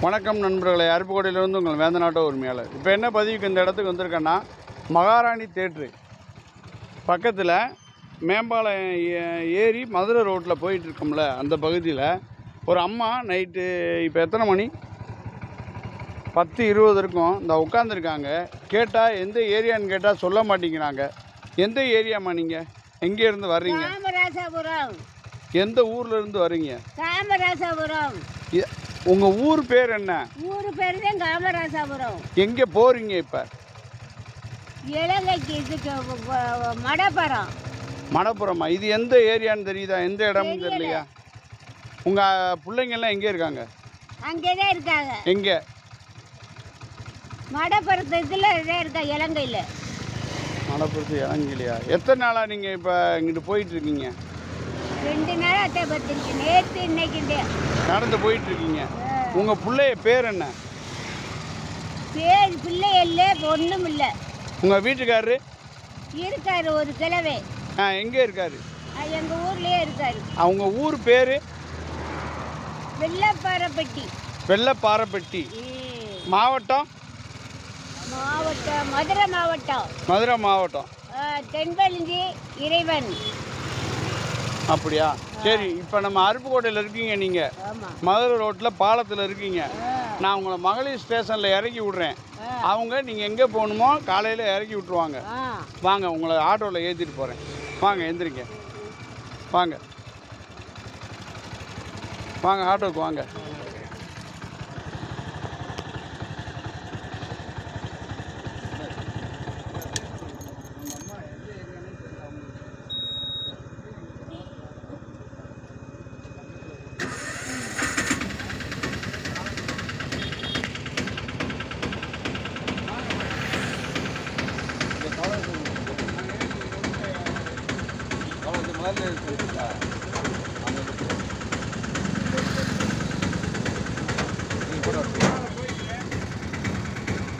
வணக்கம் நண்பர்களே. அருப்புக்கோட்டையிலிருந்து உங்கள் வேந்தநாட்ட உரிமையாளர். இப்போ என்ன பதிவுக்கு இந்த இடத்துக்கு வந்திருக்கேன்னா மகாராணி தேட்ரு பக்கத்தில் மேம்பாலம் ஏ- ஏறி மதுரை ரோட்டில் போயிட்டு இருக்கோம்ல அந்த பகுதியில் ஒரு அம்மா நைட்டு இப்போ எத்தனை மணி? பத்து இருபது இருக்கும். இந்த உட்காந்துருக்காங்க கேட்டால் எந்த ஏரியான்னு கேட்டால் சொல்ல மாட்டேங்கிறாங்க. எந்த ஏரியாம்மா நீங்கள் எங்கேருந்து வர்றீங்க? காமராசபுரம். எந்த ஊர்ல இருந்து வர்றீங்க? காமராசபுரம். உங்கள் ஊர் பேர் என்ன? ஊரு பேர் தான் காமராசபுரம். எங்கே போகிறீங்க இப்போ? இலங்கைக்கு இதுக்கு மடப்புறம். மணப்புறமா இது எந்த ஏரியான்னு தெரியுதா? எந்த இடம்னு தெரியலையா? உங்கள் பிள்ளைங்கெல்லாம் எங்கே இருக்காங்க? அங்கே தான் இருக்காங்க. எங்கே? மடப்புறத்து இதில் தான் இருக்கா இலங்கையில். மணப்புறத்து இறங்கலையா எத்தனை நாளாக நீங்கள் இப்போ இங்கிட்டு போயிட்டு இருக்கீங்க? ரெண்டு நாள் அத்தை பத்திரிக்கை. நேற்று இன்னைக்கு நடந்து போயிட்டு இருக்கீங்க உங்கள் பிள்ளைய பேர் என்ன? பேர் பிள்ளை இல்லை ஒன்றும் இல்லை. உங்கள் வீட்டுக்காரரு? இருக்காரு ஒரு கிழவை. ஆ எங்கே இருக்காரு? எங்கள் ஊர்லேயே இருக்காரு. அவங்க ஊர் பேர்? வெள்ளப்பாறைப்பட்டி வெள்ளப்பாறைப்பட்டி. மாவட்டம்? மாவட்டம் மதுரை மாவட்டம். மதுரை மாவட்டம். ஆ, தென்பெழுந்தி இறைவன். அப்படியா? சரி இப்போ நம்ம அருப்புக்கோட்டையில் இருக்கீங்க நீங்கள் மதுரை ரோட்டில் பாலத்தில் இருக்கீங்க. நான் உங்களை மகளிர் ஸ்டேஷனில் இறக்கி விட்றேன். அவங்க நீங்கள் எங்கே போகணுமோ காலையில் இறக்கி விட்ருவாங்க வாங்க உங்களை ஆட்டோவில் ஏற்றிட்டு போகிறேன் வாங்க எந்திரிங்க. வாங்க. வாங்க ஆட்டோவுக்கு வாங்க.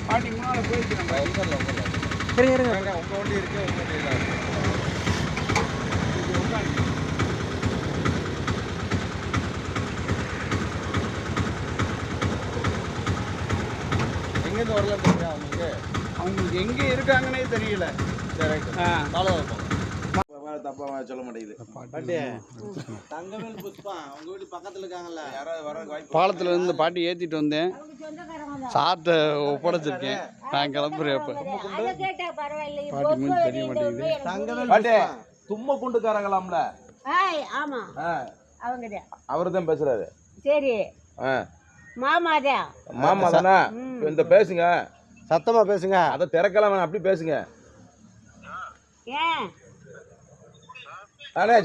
பாட்டி முன்னால் போயிட்டு எங்கேருந்து வரலாம் தெரியுமா உங்களுக்கு? அவங்களுக்கு எங்கே இருக்காங்கன்னே தெரியல. ஆ. தப்பா சொல்ல மாட்டேங்குது. பாட்டி தங்கமேல் புஷ்பா உங்க வீட்டு பக்கத்துல இருக்காங்கல்ல? யாராவது வர வாய்ப்பு பாலத்தில் இருந்து பாட்டி ஏற்றிட்டு வந்தேன். சார்ட்ட ஒப்படைச்சிருக்கேன். நான் கிளம்புறேன் பாட்டி மூஞ்சி தெரிய மாட்டேங்குது. தங்கமேல் பாட்டி. தும்ம குண்டுக்காரங்களாம்ல? ஆமா. அவங்க தான் அவர் தான் பேசுறாரு. சரி. மாமா தான் மாமா தானே? இந்த பேசுங்க. சத்தமா பேசுங்க. அதை திறக்கலாம்? அப்படி பேசுங்க. ஏன்? 来